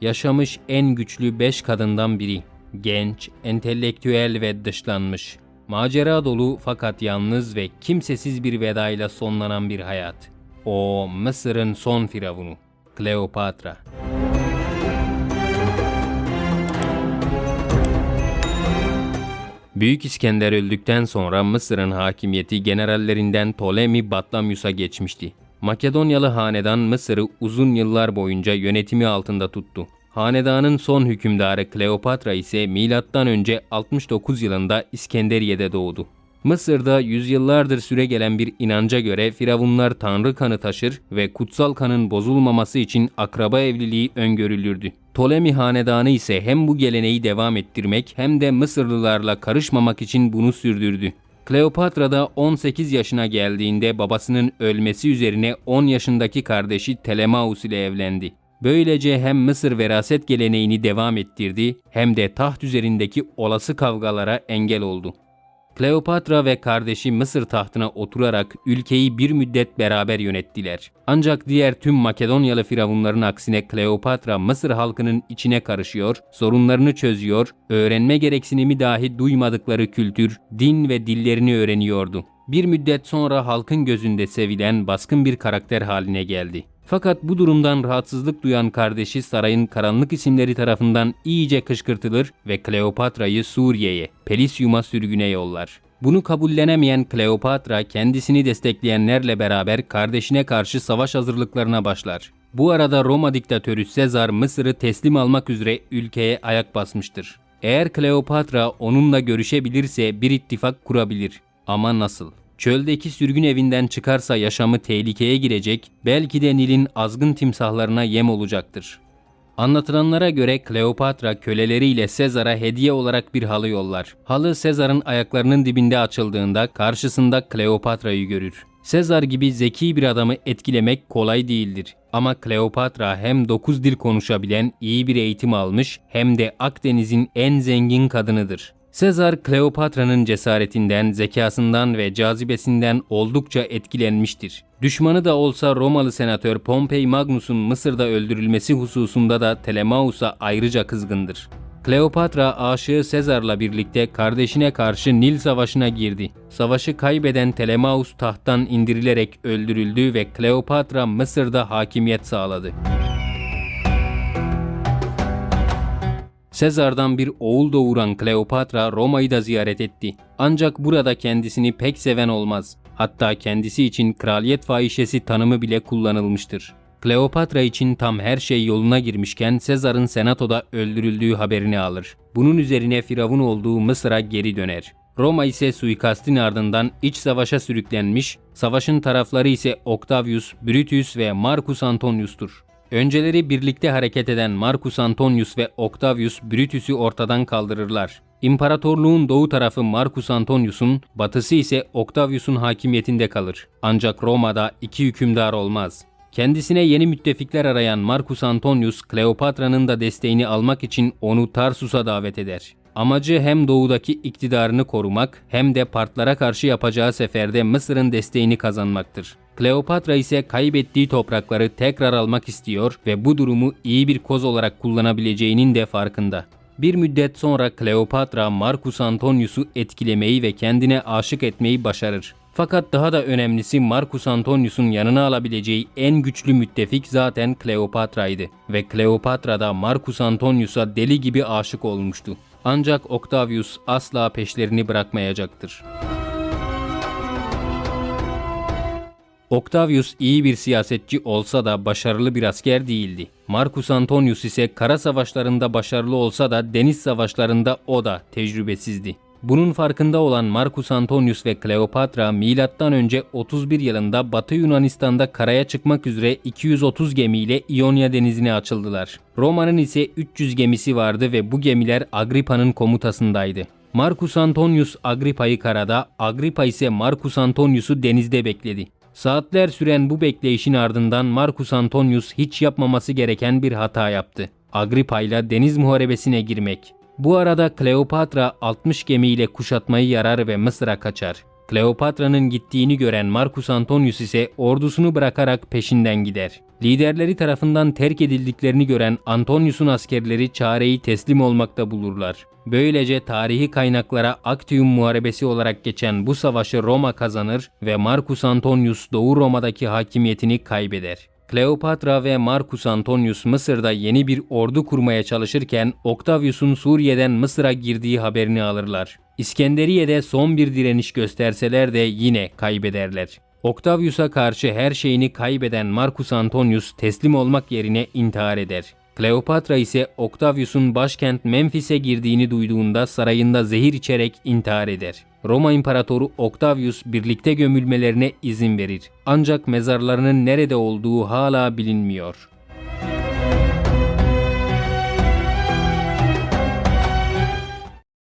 Yaşamış en güçlü beş kadından biri. Genç, entelektüel ve dışlanmış. Macera dolu fakat yalnız ve kimsesiz bir vedayla sonlanan bir hayat. O Mısır'ın son firavunu. Kleopatra. Büyük İskender öldükten sonra Mısır'ın hakimiyeti generallerinden Ptolemy Batlamyus'a geçmişti. Makedonyalı hanedan Mısır'ı uzun yıllar boyunca yönetimi altında tuttu. Hanedanın son hükümdarı Kleopatra ise M.Ö. 69 yılında İskenderiye'de doğdu. Mısır'da yüzyıllardır süre gelen bir inanca göre firavunlar tanrı kanı taşır ve kutsal kanın bozulmaması için akraba evliliği öngörülürdü. Ptolemy hanedanı ise hem bu geleneği devam ettirmek hem de Mısırlılarla karışmamak için bunu sürdürdü. Kleopatra da 18 yaşına geldiğinde babasının ölmesi üzerine 10 yaşındaki kardeşi Telemaus ile evlendi. Böylece hem Mısır veraset geleneğini devam ettirdi hem de taht üzerindeki olası kavgalara engel oldu. Kleopatra ve kardeşi Mısır tahtına oturarak ülkeyi bir müddet beraber yönettiler. Ancak diğer tüm Makedonyalı firavunların aksine Kleopatra Mısır halkının içine karışıyor, sorunlarını çözüyor, öğrenme gereksinimi dahi duymadıkları kültür, din ve dillerini öğreniyordu. Bir müddet sonra halkın gözünde sevilen baskın bir karakter haline geldi. Fakat bu durumdan rahatsızlık duyan kardeşi sarayın karanlık isimleri tarafından iyice kışkırtılır ve Kleopatra'yı Suriye'ye, Pelisyum'a sürgüne yollar. Bunu kabullenemeyen Kleopatra kendisini destekleyenlerle beraber kardeşine karşı savaş hazırlıklarına başlar. Bu arada Roma diktatörü Sezar Mısır'ı teslim almak üzere ülkeye ayak basmıştır. Eğer Kleopatra onunla görüşebilirse bir ittifak kurabilir. Ama nasıl? Çöldeki sürgün evinden çıkarsa yaşamı tehlikeye girecek, belki de Nil'in azgın timsahlarına yem olacaktır. Anlatılanlara göre Kleopatra köleleriyle Sezar'a hediye olarak bir halı yollar. Halı Sezar'ın ayaklarının dibinde açıldığında karşısında Kleopatra'yı görür. Sezar gibi zeki bir adamı etkilemek kolay değildir. Ama Kleopatra hem dokuz dil konuşabilen, iyi bir eğitim almış hem de Akdeniz'in en zengin kadınıdır. Sezar Kleopatra'nın cesaretinden, zekasından ve cazibesinden oldukça etkilenmiştir. Düşmanı da olsa Romalı senatör Pompey Magnus'un Mısır'da öldürülmesi hususunda da Telemaus'a ayrıca kızgındır. Kleopatra aşığı Sezar'la birlikte kardeşine karşı Nil Savaşı'na girdi. Savaşı kaybeden Telemaus tahttan indirilerek öldürüldü ve Kleopatra Mısır'da hakimiyet sağladı. Sezar'dan bir oğul doğuran Kleopatra Roma'yı da ziyaret etti. Ancak burada kendisini pek seven olmaz. Hatta kendisi için kraliyet fahişesi tanımı bile kullanılmıştır. Kleopatra için tam her şey yoluna girmişken Sezar'ın senatoda öldürüldüğü haberini alır. Bunun üzerine firavun olduğu Mısır'a geri döner. Roma ise suikastin ardından iç savaşa sürüklenmiş, savaşın tarafları ise Octavius, Brutus ve Marcus Antonius'tur. Önceleri birlikte hareket eden Marcus Antonius ve Octavius Brutus'u ortadan kaldırırlar. İmparatorluğun doğu tarafı Marcus Antonius'un, batısı ise Octavius'un hakimiyetinde kalır. Ancak Roma'da iki hükümdar olmaz. Kendisine yeni müttefikler arayan Marcus Antonius, Kleopatra'nın da desteğini almak için onu Tarsus'a davet eder. Amacı hem doğudaki iktidarını korumak hem de partlara karşı yapacağı seferde Mısır'ın desteğini kazanmaktır. Kleopatra ise kaybettiği toprakları tekrar almak istiyor ve bu durumu iyi bir koz olarak kullanabileceğinin de farkında. Bir müddet sonra Kleopatra Marcus Antonius'u etkilemeyi ve kendine aşık etmeyi başarır. Fakat daha da önemlisi Marcus Antonius'un yanına alabileceği en güçlü müttefik zaten Kleopatra'ydı ve Kleopatra da Marcus Antonius'a deli gibi aşık olmuştu. Ancak Octavius asla peşlerini bırakmayacaktır. Octavius iyi bir siyasetçi olsa da başarılı bir asker değildi. Marcus Antonius ise kara savaşlarında başarılı olsa da deniz savaşlarında o da tecrübesizdi. Bunun farkında olan Marcus Antonius ve Kleopatra M.Ö. 31 yılında Batı Yunanistan'da karaya çıkmak üzere 230 gemiyle İonya denizine açıldılar. Roma'nın ise 300 gemisi vardı ve bu gemiler Agrippa'nın komutasındaydı. Marcus Antonius Agrippa'yı karada, Agrippa ise Marcus Antonius'u denizde bekledi. Saatler süren bu bekleyişin ardından Marcus Antonius hiç yapmaması gereken bir hata yaptı. Agrippa ile deniz muharebesine girmek. Bu arada Kleopatra 60 gemiyle kuşatmayı yarar ve Mısır'a kaçar. Kleopatra'nın gittiğini gören Marcus Antonius ise ordusunu bırakarak peşinden gider. Liderleri tarafından terk edildiklerini gören Antonius'un askerleri çareyi teslim olmakta bulurlar. Böylece tarihi kaynaklara Actium Muharebesi olarak geçen bu savaşı Roma kazanır ve Marcus Antonius Doğu Roma'daki hakimiyetini kaybeder. Kleopatra ve Marcus Antonius Mısır'da yeni bir ordu kurmaya çalışırken Octavius'un Suriye'den Mısır'a girdiği haberini alırlar. İskenderiye'de son bir direniş gösterseler de yine kaybederler. Octavius'a karşı her şeyini kaybeden Marcus Antonius teslim olmak yerine intihar eder. Kleopatra ise Octavius'un başkent Memphis'e girdiğini duyduğunda sarayında zehir içerek intihar eder. Roma İmparatoru Octavius birlikte gömülmelerine izin verir. Ancak mezarlarının nerede olduğu hala bilinmiyor.